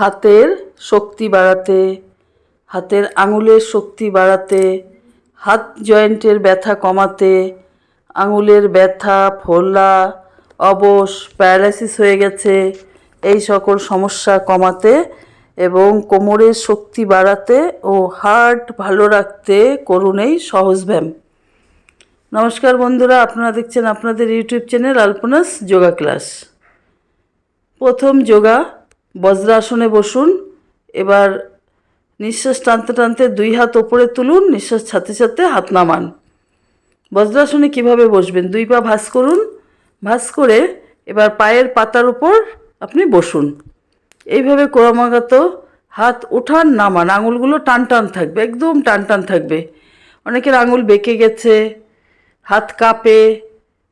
হাতের শক্তি বাড়াতে, হাতের আঙুলের শক্তি বাড়াতে, হাত জয়েন্টের ব্যথা কমাতে, আঙুলের ব্যথা, ফোলা, অবশ, প্যারালাইসিস হয়ে গেছে, এই সকল সমস্যা কমাতে এবং কোমরের শক্তি বাড়াতে ও হার্ট ভালো রাখতে করুন এই সহজ ব্যায়াম। নমস্কার বন্ধুরা, আপনারা দেখছেন আপনাদের YouTube channel Alpana's yoga class. প্রথম যোগা বজ্রাসনে বসুন, এবার নিঃশ্বাস টানতে টানতে দুই হাত ওপরে তুলুন, নিঃশ্বাস ছাতে ছাতে হাত নামান। বজ্রাসনে কীভাবে বসবেন? দুই পা ভাঁজ করুন, ভাঁজ করে এবার পায়ের পাতার উপর আপনি বসুন। এইভাবে ক্রমাগত হাত ওঠান নামান। আঙুলগুলো টান টান থাকবে, একদম টান টান থাকবে। অনেকের আঙুল বেঁকে গেছে, হাত কাঁপে,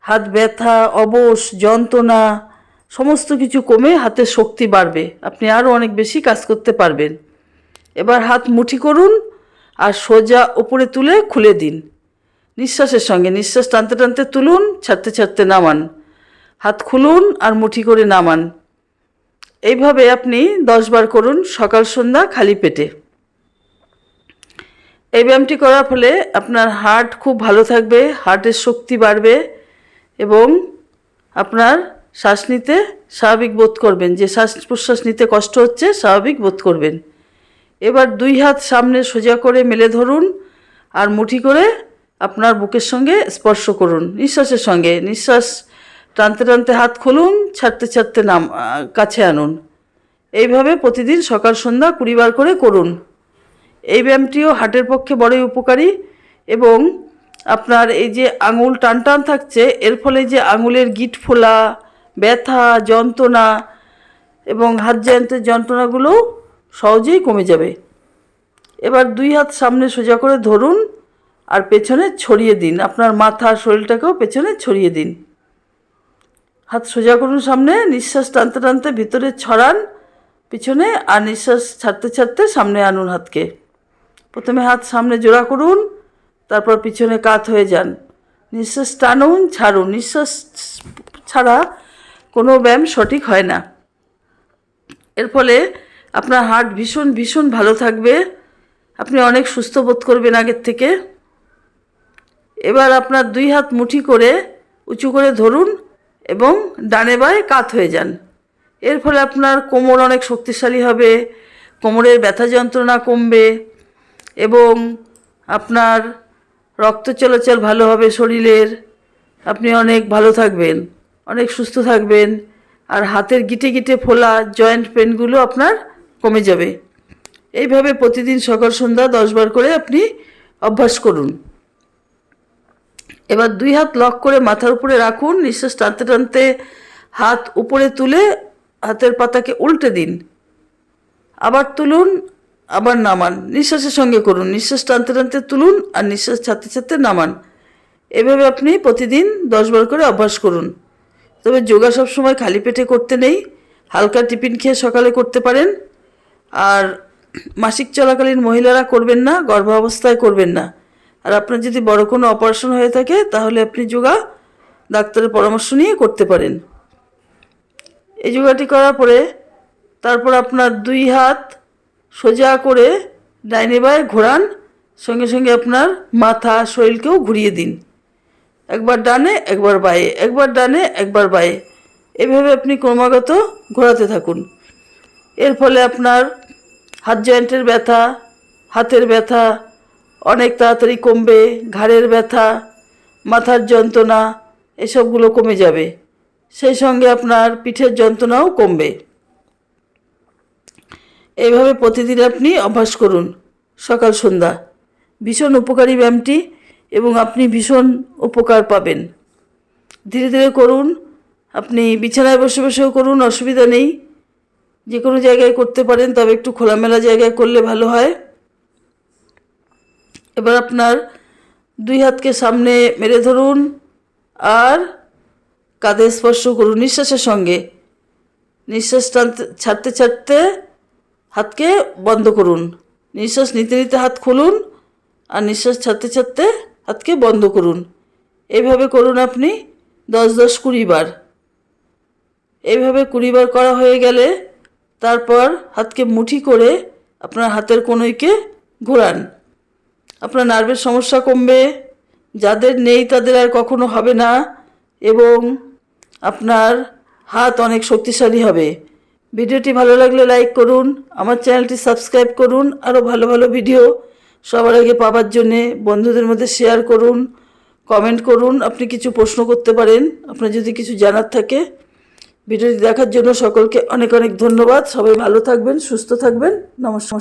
হাত ব্যথা, অবশ, যন্ত্রণা সমস্ত কিছু কমে হাতের শক্তি বাড়বে। আপনি আরও অনেক বেশি কাজ করতে পারবেন। এবার হাত মুঠি করুন আর সোজা ওপরে তুলে খুলে দিন। নিঃশ্বাসের সঙ্গে নিঃশ্বাস টানতে টানতে তুলুন, ছাড়তে ছাড়তে নামান। হাত খুলুন আর মুঠি করে নামান। এইভাবে আপনি দশ বার করুন সকাল, সন্ধ্যা খালি পেটে। এই ব্যায়ামটি করার ফলে আপনার হার্ট খুব ভালো থাকবে, হার্টের শক্তি বাড়বে এবং আপনার শ্বাস নিতে স্বাভাবিক বোধ করবেন। যে শ্বাস প্রশ্বাস নিতে কষ্ট হচ্ছে, স্বাভাবিক বোধ করবেন। এবার দুই হাত সামনে সোজা করে মেলে ধরুন আর মুঠি করে আপনার বুকের সঙ্গে স্পর্শ করুন। নিঃশ্বাসের সঙ্গে। নিঃশ্বাস টানতে টানতে হাত খুলুন, ছাড়তে ছাড়তে নাম কাছে আনুন। এইভাবে প্রতিদিন সকাল, সন্ধ্যা কুড়িবার করে করুন। এই ব্যায়ামটিও হার্টের পক্ষে বড়ই উপকারী এবং আপনার এই যে আঙুল টান টান থাকছে, এর ফলে যে আঙুলের গিট ফোলা ব্যথা, যন্ত্রণা এবং হাত জয়ন্তের যন্ত্রণাগুলো সহজেই কমে যাবে। এবার দুই হাত সামনে সোজা করে ধরুন আর পেছনে ছড়িয়ে দিন। আপনার মাথা, শরীরটাকেও পেছনে ছড়িয়ে দিন। হাত সোজা করুন সামনে, নিঃশ্বাস টানতে টানতে ভিতরে ছড়ান পিছনে আর নিঃশ্বাস ছাড়তে ছাড়তে সামনে আনুন হাতকে। প্রথমে হাত সামনে জোড়া করুন, তারপর পিছনে কাত হয়ে যান। নিঃশ্বাস টানুন, ছাড়ুন। নিঃশ্বাস ছাড়া কোনো ব্যায়াম সঠিক হয় না। এর ফলে আপনার হার্ট ভীষণ ভীষণ ভালো থাকবে। আপনি অনেক সুস্থ বোধ করবেন আগের থেকে। এবার আপনার দুই হাত মুঠি করে উঁচু করে ধরুন এবং ডানে বায়ে কাত হয়ে যান। এর ফলে আপনার কোমর অনেক শক্তিশালী হবে, কোমরের ব্যথা যন্ত্রণা কমবে এবং আপনার রক্ত চলাচল ভালো হবে শরীরের। আপনি অনেক ভালো থাকবেন। অনেক সুস্থ থাকবেন। আর হাতের গিটে গিটে ফোলা জয়েন্ট পেনগুলো আপনার কমে যাবে। এইভাবে প্রতিদিন সকাল সন্ধ্যা দশবার করে আপনি অভ্যাস করুন। এবার দুই হাত লক করে মাথার উপরে রাখুন। নিঃশ্বাস টানতে টানতে হাত উপরে তুলে হাতের পাতাকে উল্টে দিন। আবার তুলুন, আবার নামান। নিঃশ্বাসের সঙ্গে করুন। নিঃশ্বাস টানতে টানতে তুলুন আর নিঃশ্বাস ছাড়তে ছাড়তে নামান। এভাবে আপনি প্রতিদিন দশবার করে অভ্যাস করুন। তবে যোগা সব সময় খালি পেটে করতে নেই, হালকা টিফিন খেয়ে সকালে করতে পারেন। আর মাসিক চলাকালীন মহিলারা করবেন না, গর্ভাবস্থায় করবেন না। আর আপনার যদি বড় কোনো অপারেশন হয়ে থাকে, তাহলে আপনি যোগা ডাক্তারের পরামর্শ নিয়ে করতে পারেন। এই যোগাটি করার পরে তারপর আপনার দুই হাত সোজা করে ডাইনে বায়ে ঘোরান, সঙ্গে সঙ্গে আপনার মাথা, শরীরকেও ঘুরিয়ে দিন। একবার ডানে, একবার বায়ে। একবার ডানে, একবার বায়ে। এভাবে আপনি ক্রমাগত ঘোরাতে থাকুন। এর ফলে আপনার হাত জয়েন্টের ব্যথা, হাতের ব্যথা, অনেক তাড়াতাড়ি কমবে, ঘাড়ের ব্যথা, মাথার যন্ত্রণা, এসবগুলো কমে যাবে। সেই সঙ্গে আপনার পিঠের যন্ত্রণাও কমবে। এইভাবে প্রতিদিন আপনি অভ্যাস করুন। সকাল, সন্ধ্যা। ভীষণ উপকারী ব্যায়ামটি এবং আপনি ভীষণ উপকার পাবেন। ধীরে ধীরে করুন। আপনি বিছানায় বসে বসেও করুন, অসুবিধা নেই। যে কোনো জায়গায় করতে পারেন, তবে একটু খোলামেলা জায়গায় করলে ভালো হয়। এবার আপনার দুই হাতকে সামনে মেরে ধরুন আর কাঁধে স্পর্শ করুন নিঃশ্বাসের সঙ্গে। নিঃশ্বাস টানতে, ছাড়তে ছাড়তে হাতকে বন্ধ করুন। নিঃশ্বাস নিতে নিতে হাত খুলুন আর নিঃশ্বাস ছাড়তে ছাড়তে হাতকে বন্ধ করুন। এভাবে করুন আপনি দশ দশ কুড়ি বার। এইভাবে কুড়ি বার করা হয়ে গেলে তারপর হাতকে মুঠি করে আপনার হাতের কনুইকে ঘোরান। আপনার নার্ভের সমস্যা কমবে, যাদের নেই তাদের আর কখনো হবে না এবং আপনার হাত অনেক শক্তিশালী হবে। ভিডিওটি ভালো লাগলে লাইক করুন, আমার চ্যানেলটি সাবস্ক্রাইব করুন, আরও ভালো ভালো ভিডিও সবার আগে পাবার জন্যে বন্ধুদের মধ্যে শেয়ার করুন কমেন্ট করুন, আপনি কিছু প্রশ্ন করতে পারেন, আপনার যদি কিছু জানার থাকে। ভিডিওটি দেখার জন্য সকলকে অনেক অনেক ধন্যবাদ। সবাই ভালো থাকবেন, সুস্থ থাকবেন। নমস্কার।